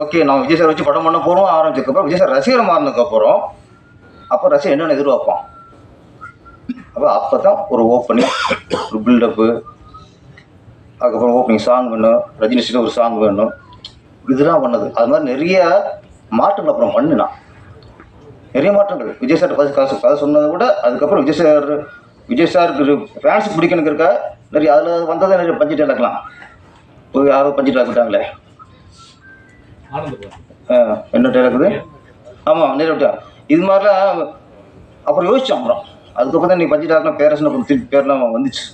Okay நான் Vijay sir வச்சு படம் பண்ண போகிறோம் ஆரம்பிச்சதுக்கப்புறம் விஜய் சார் ரசிகர் மாறினதுக்கப்புறம் அப்போ ரசிகர் என்னென்ன எதிர்பார்ப்பான். அப்போ அப்போ தான் ஒரு ஓப்பனிங் ஒரு பில்டப்பு அதுக்கப்புறம் ஓப்பனிங் சாங் வேணும் ரஜினி ஒரு சாங் வேணும். இதெல்லாம் பண்ணது. அது மாதிரி நிறைய மாற்றங்கள் அப்புறம் பண்ணினான். நிறைய மாற்றங்கள். விஜய் சார் கதை கதை கதை சொன்னதை விட அதுக்கப்புறம் விஜய் சார் விஜய் சாருக்கு ஃபேன்ஸ் பிடிக்கணுங்கிறக்கா நிறைய அதில் வந்ததை நிறைய பட்ஜெட் இழக்கலாம் போய் யாரோ பஞ்சிட்டு இழக்கிட்டாங்களே ஆ, இருக்குது? ஆமாம் நிறைய இது மாதிரிலாம் அப்புறம் யோசிச்சோம் அப்புறம். அதுக்கப்புறம் தான் நீ பட்ஜெட் பேரசன் அப்புறம் திருப்பி பேர்லாம் வந்துச்சு.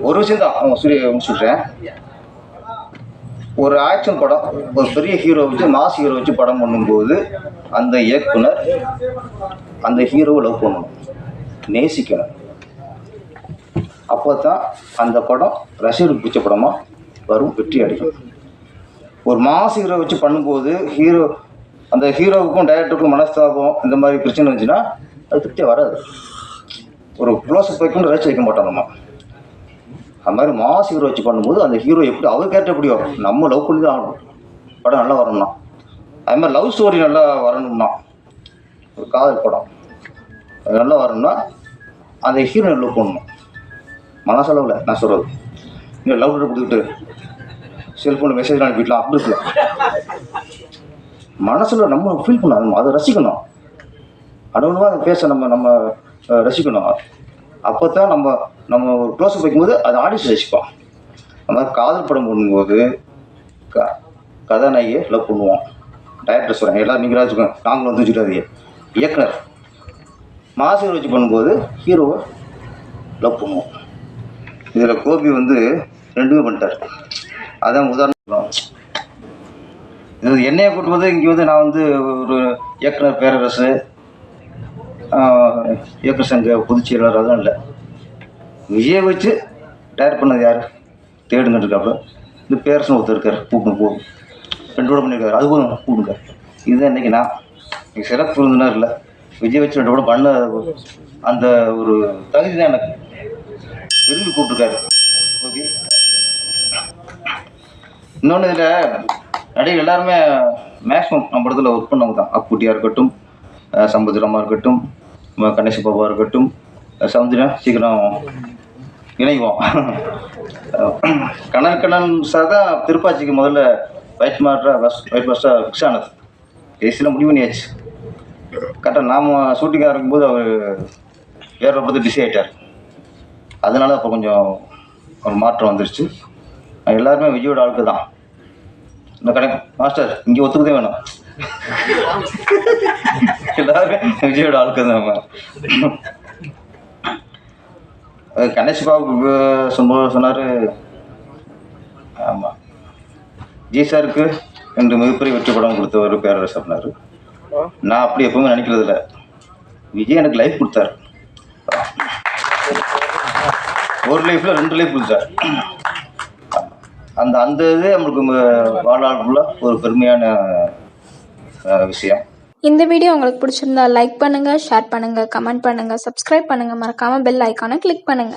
ஒரு விஷயம் தான் அவன் சூரிய சொல்கிறேன் ஒரு ஆக்ஷன் படம் ஒரு பெரிய ஹீரோ வச்சு மாஸ் ஹீரோ வச்சு படம் பண்ணும்போது அந்த இயக்குனர் அந்த ஹீரோவை லவ் பண்ணணும். நேசிக்கணும். அப்போ தான் அந்த படம் ரசிகருக்கு பிடிச்ச படமாக வரும் வெற்றி அடையும். ஒரு மாஸ் ஹீரோ வச்சு பண்ணும்போது ஹீரோ அந்த ஹீரோவுக்கும் டைரக்டருக்கும் மனஸ்தாபம் இந்த மாதிரி பிரச்சனை இருந்துச்சுன்னா அது திருப்தியாக வராது. ஒரு க்ளோஸ் போய்க்கும் ரசிச்சு வைக்க மாட்டோம் நம்ம அது மாதிரி மாஸ் ஹீரோ வச்சு பண்ணும்போது அந்த ஹீரோ எப்படி அவர் கேட்ட எப்படியோ நம்ம லவ் பண்ணி தான் ஆகணும். படம் நல்லா வரணும்னா. அது மாதிரி லவ் ஸ்டோரி நல்லா வரணும்னா ஒரு காதல் படம். அது நல்லா வரணும்னா அந்த ஹீரோ லவ் பண்ணணும். மனசளவில் நான் சொல்கிறது நீங்கள் லவ் லெட்டர் கொடுத்துட்டு செல்ஃபோனில் மெசேஜ் அனுப்பிடலாம் அப்படி இருக்குல்ல மனசில் நம்ம ஃபீல் பண்ணணும் அதை ரசிக்கணும். அனுபவமாக அதை பேச நம்ம நம்ம ரசிக்கணும். அப்போ தான் நம்ம நம்ம ஒரு க்ளோஸ் வைக்கும்போது அதை ஆடியன்ஸ் ரசிப்போம் அந்த மாதிரி காதல் படம் பண்ணும்போது க கதாநாயகியை லவ் பண்ணுவோம். டைரக்டர் சொல்கிறேன் எல்லாரும் நீங்களாக வச்சுக்கோங்க நாங்களும் வந்து வச்சுக்காதீங்க இயக்குனர் மாசுகள் வச்சு பண்ணும்போது ஹீரோவை லவ் பண்ணுவோம். இதில் கோபி வந்து ரெண்டுமே பண்ணிட்டார். அதான் உதாரணம். இது என்னையை கூட்டு வந்து இங்கே வந்து நான் வந்து ஒரு இயக்குனர் பேரரசு இயக்குனர் சங்க பொதுச் செயலாளர் அதெல்லாம் இல்லை. விஜய் வச்சு டயர் பண்ணது யார்? தேடுங்கிட்டு இருக்காப்புல. இந்த பேரரசன் ஒருத்தர் இருக்கார் கூப்பிட்டு போகும் ரெண்டு கூட பண்ணியிருக்காரு அது போதும் கூப்பிடுங்க இதுதான் இன்னைக்கு நான். இன்னைக்கு சிறப்பு விருந்தினர் இல்லை. விஜய் வச்சு ரெண்டு கூட பண்ண அந்த ஒரு தகுதி தான் எனக்கு. விரும்பி கூப்பிட்டுருக்காரு. ஓகே. இன்னொன்று இதில் நடிகர் எல்லாருமே மேக்ஸிமம் நம்ம இடத்துல ஒர்க் பண்ணவங்க தான். அக்குட்டியாக இருக்கட்டும் சமுத்திரமாக இருக்கட்டும் ம- கணேஷ் பாபா இருக்கட்டும் சமுத்திரம் சீக்கிரம் இணைவோம். கணல் கணல் சார் தான் திருப்பாச்சிக்கு முதல்ல வைட் மாஸ்டராக பஸ் வைட் மாஸ்டராக ஃபிக்ஸ் ஆனது. ஏசியில் முடிவு பண்ணியாச்சு. கரெக்டாக நாம் ஷூட்டிங்காக இருக்கும்போது அவர் வேற ஒருத்தர் பிஸி ஆகிட்டார் அதனால அப்போ கொஞ்சம் ஒரு மாற்றம் வந்துருச்சு. எல்லாருமே விஜயோட ஆளுக்கு தான். இந்த கணக்கு. மாஸ்டர் இங்கே ஒத்துக்கதே வேணும். எல்லாருமே விஜயோட ஆளுக்கு தான் நம்ம கணேஷ் பாபு சொன்ன சொன்னார். ஆமாம் ஜி சாருக்கு ரெண்டு மிகப்பெரிய வெற்றி படம் கொடுத்தவர் பேரரசு அப்படின்னாரு. நான் அப்படி எப்பவுமே நினைக்கிறது இல்லை. விஜய் எனக்கு லைஃப் கொடுத்தாரு. ஒரு லைஃப்பில் ரெண்டு லைஃப் கொடுத்தாரு. அந்த அந்த இது நம்மளுக்கு வாழ்நாள் ஃபுல்லாக ஒரு பெருமையான விஷயம். இந்த வீடியோ உங்களுக்கு பிடிச்சிருந்தா லைக் பண்ணுங்க ஷேர் பண்ணுங்க கமெண்ட் பண்ணுங்க சப்ஸ்கிரைப் பண்ணுங்க. மறக்காம பெல் ஐக்கானை கிளிக் பண்ணுங்க.